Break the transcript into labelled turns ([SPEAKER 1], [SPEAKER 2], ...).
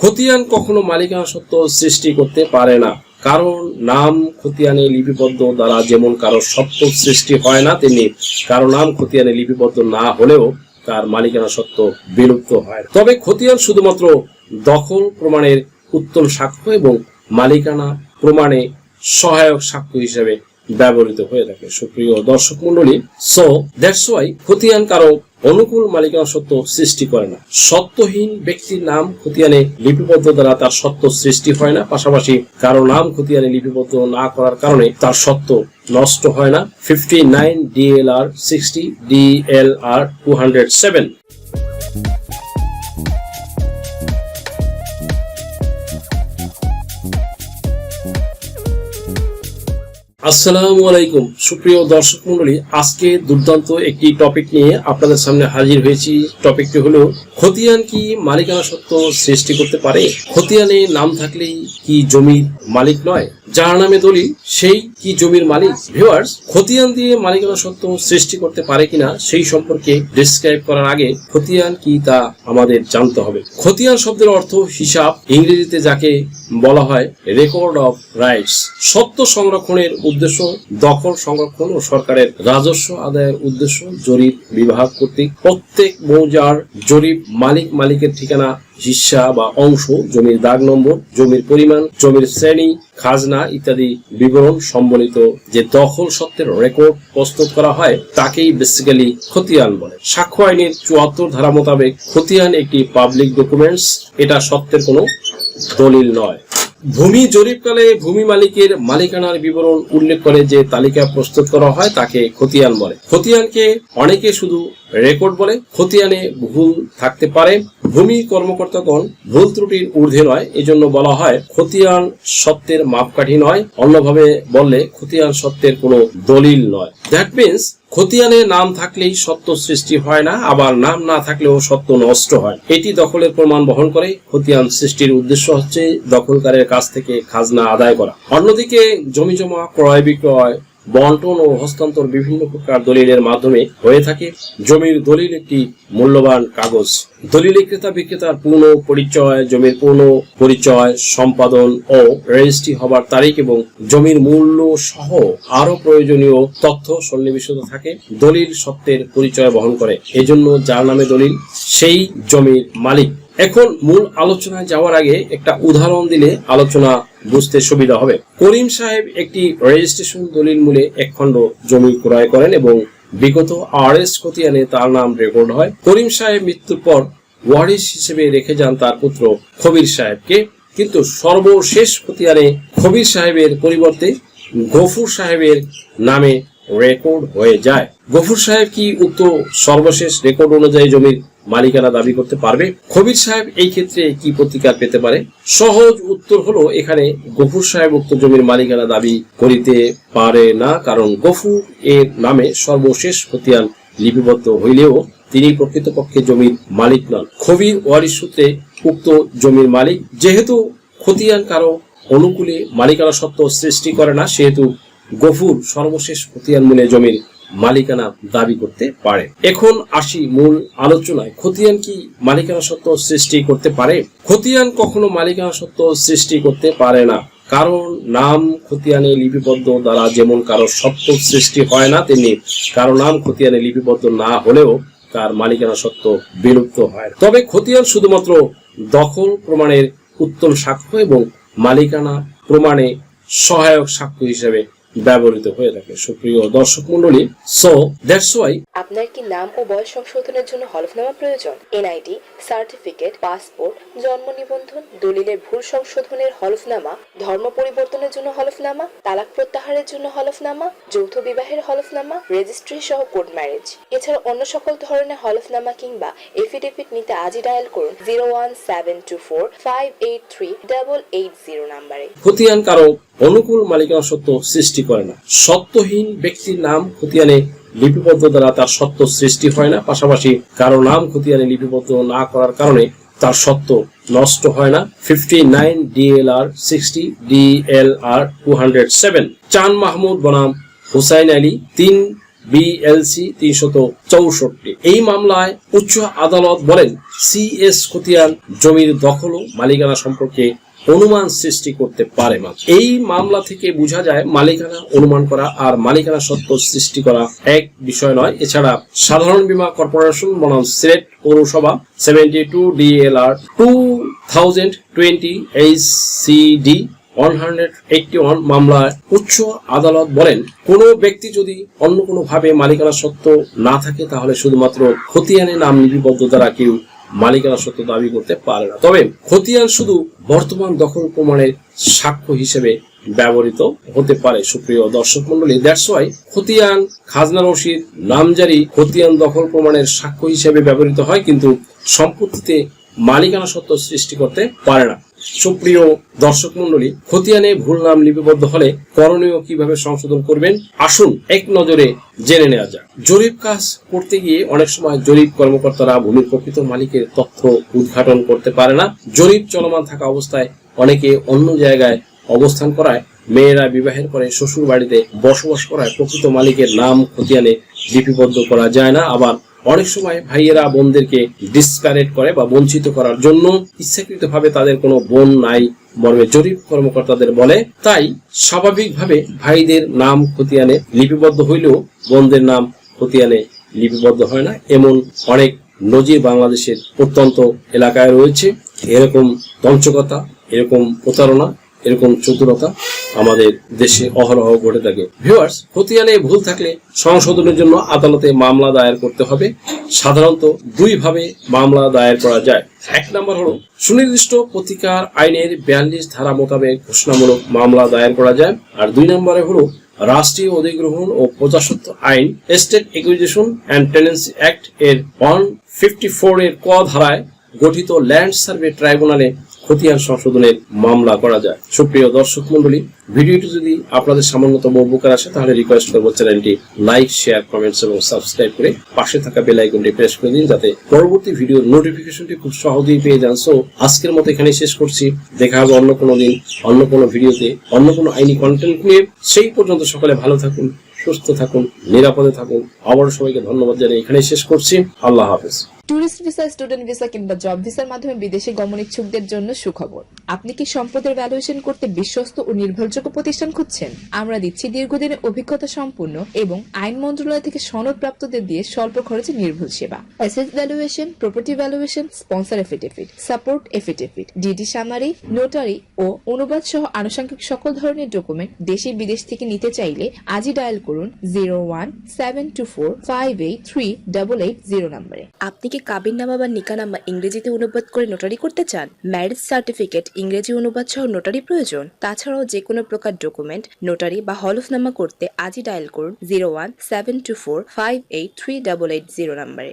[SPEAKER 1] খতিয়ান কখনো মালিকানা সত্ত্ব সৃষ্টি করতে পারে না। কারণ নাম খতিয়ানে লিপিবদ্ধ দ্বারা যেমন কারও সত্ত্ব সৃষ্টি হয় না, তেমনি কারও নাম খতিয়ানে লিপিবদ্ধ না হলেও তার মালিকানা সত্ত্ব বিলুপ্ত হয়। তবে খতিয়ান শুধুমাত্র দখল প্রমাণের উত্তম সাক্ষ্য এবং মালিকানা প্রমাণে সহায়ক সাক্ষ্য হিসেবে ব্যবহৃত হয়ে থাকে। সুপ্রিয় দর্শক মন্ডলী সো দ্যাটস ওয়াই খতিয়ান কারও অনুকূল মালিকানা সত্য সৃষ্টি করে না। সত্যহীন ব্যক্তির নাম খতিয়ানে লিপিবদ্ধ দ্বারা তার সত্য সৃষ্টি হয় না। পাশাপাশি কারও নাম খতিয়ানে লিপিবদ্ধ না করার কারণে তার সত্য নষ্ট হয় না। Fifty nine D L R, sixty D L R, two hundred seven. আসসালামু আলাইকুম। সুপ্রিয় দর্শক মন্ডলী আজকে দুর্দান্ত একটি টপিক নিয়ে আপনাদের সামনে হাজির হয়েছি। টপিকটি হলো, খতিয়ান কি মালিকানা সত্ত্ব সৃষ্টি করতে পারে? খতিয়ানে নাম থাকলেই কি জমির মালিক নয়? যার নামে দলিল, সেই কি জমির মালিক? ভিউয়ার্স খতিয়ান দিয়ে মালিকানা সত্ত্ব সৃষ্টি করতে পারে কিনা, সেই সম্পর্কে ডিসক্রাইব করার আগে খতিয়ান কি তা আমাদের জানতে হবে। খতিয়ান শব্দের অর্থ হিসাব, ইংরেজিতে যাকে বলা হয় রেকর্ড অফ রাইটস সত্য সংরক্ষণের উদ্দেশ্য, দখল সংরক্ষণ ও সরকারের রাজস্ব আদায়ের উদ্দেশ্য, জরিপ বিভাগ কর্তৃক প্রত্যেক মৌজার জরিপ মালিক মালিকের ঠিকানা হিস্সা বা অংশ, জমির দাগ নম্বর, জমির পরিমাণ, জমির শ্রেণি, খাজনা ইত্যাদি বিবরণ সম্বলিত যে দখল সত্ত্বের রেকর্ড প্রস্তুত করা হয়, তাকেই বেসিক্যালি খতিয়ান বলে। সাক্ষ্য আইনের চুয়াত্তর ধারা মোতাবেক খতিয়ান একটি পাবলিক ডকুমেন্টস এটা সত্ত্বের কোনো দলিল নয়। ভূমি জরিপকালে ভূমি মালিকের মালিকানার বিবরণ উল্লেখ করে যে তালিকা প্রস্তুত করা হয়, তাকে খতিয়ান বলে। খতিয়ানকে অনেকে শুধু রেকর্ড বলে খতিয়ানে ভুল থাকতে পারে। ভূমি কর্মকর্তাগণ ভুল ত্রুটির ঊর্ধ্বে নয়। এজন্য বলা হয়, খতিয়ান সত্যের মাপকাঠি নয়। অন্যভাবে বললে, খতিয়ান সত্যের কোনো দলিল নয়। দ্যাট মিন্স খতিয়ানে নাম থাকলেই সত্য সৃষ্টি হয় না, আবার নাম না থাকলেও সত্য নষ্ট হয়। এটি দখলের প্রমাণ বহন করে। খতিয়ান সৃষ্টির উদ্দেশ্য হচ্ছে দখলকারের কাছ থেকে খাজনা আদায় করা। অন্যদিকে, জমি জমা, ক্রয় বিক্রয় বন্টন ও হস্তান্তর বিভিন্ন প্রকার দলিলের মাধ্যমে হয়ে থাকে। জমির দলিল একটি মূল্যবান কাগজ। দলিল ক্রেতা বিক্রেতার পূর্ণ পরিচয়, জমির পূর্ণ পরিচয়, সম্পাদন ও রেজিস্ট্রি হবার তারিখ এবং জমির মূল্য সহ আরও প্রয়োজনীয় তথ্য সন্নিবেশিত থাকে। দলিল সত্ত্বের পরিচয় বহন করে। এজন্য যার নামে দলিল, সেই জমির মালিক। এখন মূল আলোচনায় যাওয়ার আগে একটা উদাহরণ দিলে আলোচনা বুঝতে সুবিধা হবে। করিম সাহেব একটি রেজিস্ট্রেশন দলিল মূলে এক খণ্ড জমি ক্রয় করেন এবং বিগত আর এস খতিয়ানে তার নাম রেকর্ড হয়। করিম সাহেব মৃত্যুর পর ওয়ারিস হিসেবে রেখে যান তার পুত্র খবির সাহেবকে। কিন্তু সর্বশেষ খতিয়ানে খবির সাহেবের পরিবর্তে গফুর সাহেবের নামে রেকর্ড হয়ে যায়। গফুর সাহেব কি উক্ত সর্বশেষ রেকর্ড অনুযায়ী জমির মালিকানা দাবি করতে পারবে? খবির সাহেব এই ক্ষেত্রে কি প্রতিকার পেতে পারে? সহজ উত্তর হলো, এখানে গফুর সাহেব উক্ত জমির মালিকানা দাবি করিতে পারে না, কারণ গফুর এর নামে সর্বশেষ খতিয়ান লিপিবদ্ধ হইলেও তিনি প্রকৃতপক্ষে জমির মালিক নন। খবির ওয়ারিশ সূত্রে উক্ত জমির মালিক, যেহেতু খতিয়ান কারও অনুকূলে মালিকানা সত্ত্ব সৃষ্টি করে না, সেহেতু গফুর সর্বশেষ খতিয়ান মূলে জমির মালিকানা দাবি করতে পারে। এখন আসি মূল আলোচনায়। খতিয়ান কি মালিকানা সত্ত্ব সৃষ্টি করতে পারে? খতিয়ান কখনো মালিকানা সত্ত্ব সৃষ্টি করতে পারে না। কারণ নাম খতিয়ানে লিপিবদ্ধ দ্বারা যেমন কারও সত্য সৃষ্টি হয় না, তেমনি কারও নাম খতিয়ানে লিপিবদ্ধ না হলেও তার মালিকানা সত্ত্ব বিলুপ্ত হয়। তবে খতিয়ান শুধুমাত্র দখল প্রমাণের উত্তম সাক্ষ্য এবং মালিকানা প্রমাণে সহায়ক সাক্ষ্য হিসেবে ব্যবহৃত হয়ে থাকে। সুপ্রিয় দর্শক মন্ডলী সো দ্যাটস ওয়াই
[SPEAKER 2] আপনার কি নাম ও বয়স সংশোধনের জন্য হলফনামা প্রয়োজন? এনআইডি সার্টিফিকেট পাসপোর্ট জন্ম নিবন্ধন দলিলের ভুল সংশোধনের হলফনামা ধর্ম পরিবর্তনের জন্য হলফনামা তালাক প্রত্যাহারের জন্য হলফনামা যৌথ বিবাহের হলফনামা রেজিস্ট্রি সহ কোর্ট ম্যারেজ এছাড়া অন্য সকল ধরনের হলফনামা কিংবা এফিডেভিট নিতে আজই ডায়াল করুন zero one seven two four five eight three double eight zero নাম্বারে।
[SPEAKER 1] খতিয়ান কারও অনুকূল মালিকানা সত্ত্ব সৃষ্টি করে না। সত্যহীন ব্যক্তির নাম খতিয়ানে লিপিবদ্ধ দ্বারা তার সত্য সৃষ্টি হয় না। পাশাপাশি কারও নাম খতিয়ানে লিপিবদ্ধ না করার কারণে তার সত্য নষ্ট হয় না। Fifty nine D L R, sixty D L R, two hundred seven. চান মাহমুদ বনাম, হুসাইন আলী, তিন বিএলসি, তিনশত চৌষট্টি। এই মামলায় উচ্চ আদালত বলেন সিএস খতিয়ান জমির দখল ও মালিকানা সম্পর্কে অনুমান সৃষ্টি করতে পারে এই মামলা থেকে বোঝা যায়, মালিকানা অনুমান করা আর মালিকানা সত্য সৃষ্টি করা এক বিষয় নয়। এছাড়া সাধারণ বীমা কর্পোরেশন বনাম সিলেট পৌরসভা seventy two D L R two thousand twenty H C D one hundred eighty one মামলায় উচ্চ আদালত বলেন, কোনো ব্যক্তি যদি অন্য কোনো ভাবে মালিকানা সত্য না থাকে, তাহলে শুধুমাত্র খতিয়ানে নাম লিপিবদ্ধ দ্বারা কেউ মালিকানা সত্য দাবি করতে পারে না। তবে খতিয়ান শুধু বর্তমান দখল প্রমাণের সাক্ষ্য হিসেবে ব্যবহৃত হতে পারে, সুপ্রিয় দর্শক মন্ডলী দ্যাটস ওয়াই খতিয়ান, খাজনা রশিদ, নামজারি খতিয়ান দখল প্রমাণের সাক্ষ্য হিসেবে ব্যবহৃত হয়, কিন্তু সম্পত্তিতে মালিকানা সত্য সৃষ্টি করতে পারে না। সুপ্রিয় দর্শক মন্ডলী খতিয়ানে ভুল নাম লিপিবদ্ধ হলে করণীয় কীভাবে সংশোধন করবেন? আসুন এক নজরে জেনে নেওয়া যাক। জরিপ কাজ করতে গিয়ে অনেক সময় জরিপ কর্মকর্তারা ভূমির প্রকৃত মালিকের তথ্য উদ্ঘাটন করতে পারে না। জরিপ চলমান থাকা অবস্থায় অনেকে অন্য জায়গায় অবস্থান করায় মেয়েরা বিবাহের পরে শ্বশুর বাড়িতে বসবাস করায় প্রকৃত মালিকের নাম খতিয়ানে লিপিবদ্ধ করা যায় না। আবার অনেক সময় ভাইয়েরা বোনদেরকে ডিসপ্যারেট করে বা বঞ্চিত করার জন্য ইচ্ছাকৃতভাবে তাদের কোনো বোন নাই, মর্মে জরিপ কর্মকর্তাদের বলে। তাই স্বাভাবিকভাবে ভাইদের নাম খতিয়ানে লিপিবদ্ধ হইলেও বোনদের নাম খতিয়ানে লিপিবদ্ধ হয় না। এমন অনেক নজির বাংলাদেশের প্রত্যন্ত এলাকায় রয়েছে। এরকম তঞ্চকতা এরকম প্রতারণা এরকম চতুরতা আমাদের দেশে অহরহ ঘটে থাকে। ভিউয়ার্স খতিয়ানে ভুল থাকলে সংশোধনের জন্য আদালতে মামলা দায়ের করতে হবে। সাধারণত দুই ভাবে মামলা দায়ের করা যায়। এক নম্বর হলো, সুনির্দিষ্ট প্রতিকার আইনের বিয়াল্লিশ ধারা মোতাবেক ঘোষণামূলক মামলা দায়ের করা যায়। আর দুই নম্বরে হলো, রাষ্ট্রীয় অধিগ্রহণ ও প্রজাস্বত্ব আইন state acquisition and tenancy act এর ওয়ান ফিফটি ফোর এর ক ধারায় গঠিত ল্যান্ড সার্ভে ট্রাইব্যুনালে খতিয়ান সংশোধনের মামলা করা যায়। সুপ্রিয় দর্শক মন্ডলী ভিডিওটি যদি আপনাদের সামান্যতম উপকার আসে, তাহলে রিকোয়েস্ট করব চ্যানেলটি লাইক শেয়ার কমেন্টস এবং সাবস্ক্রাইব করে পাশে থাকা বেল আইকনটি প্রেস করে দিন, যাতে পরবর্তী ভিডিওর নোটিফিকেশনটি খুব সহজেই পেয়ে যান। সো আজকের মতো এখানে শেষ করছি। দেখা হবে অন্য কোনো দিন, অন্য কোনো ভিডিওতে, অন্য কোনো আইনি কন্টেন্ট নিয়ে। সেই পর্যন্ত সকলে ভালো থাকুন, সুস্থ থাকুন, নিরাপদে থাকুন। আবারও সবাইকে ধন্যবাদ জানিয়ে এখানেই শেষ করছি। আল্লাহ হাফেজ।
[SPEAKER 2] ট্যুরিস্ট ভিসা স্টুডেন্ট ভিসা কিংবা জব ভিসার মাধ্যমে বিদেশে গমন ইচ্ছুকদের জন্য সুখবর। আপনি কি সম্পদের ভ্যালুয়েশন করতে বিশ্বস্ত ও নির্ভরযোগ্য প্রতিষ্ঠান খুঁজছেন? আমরা দিচ্ছি দীর্ঘদিনের অভিজ্ঞতা সম্পূর্ণ এবং আইন মন্ত্রণালয় থেকে সনদ প্রাপ্তদের দিয়ে স্বল্প খরচে নির্ভুল সেবা। Asset valuation property valuation sponsor affidavit support affidavit D D summary notary ও অনুবাদ সহ আনুষঙ্গিক সকল ধরনের ডকুমেন্ট দেশে বিদেশ থেকে নিতে চাইলে আজই ডায়াল করুন zero one seven two four five eight three double eight zero নম্বরে আপনি কি কাবিননামা বা নিকানামা ইংরেজিতে অনুবাদ করে নোটারি করতে চান? ম্যারেজ সার্টিফিকেট ইংরেজি অনুবাদ সহ নোটারি প্রয়োজন। তাছাড়াও যে কোনো প্রকার ডকুমেন্ট নোটারি বা হলফনামা করতে আজই ডায়াল করুন zero one seven two four five eight three double eight zero নম্বরে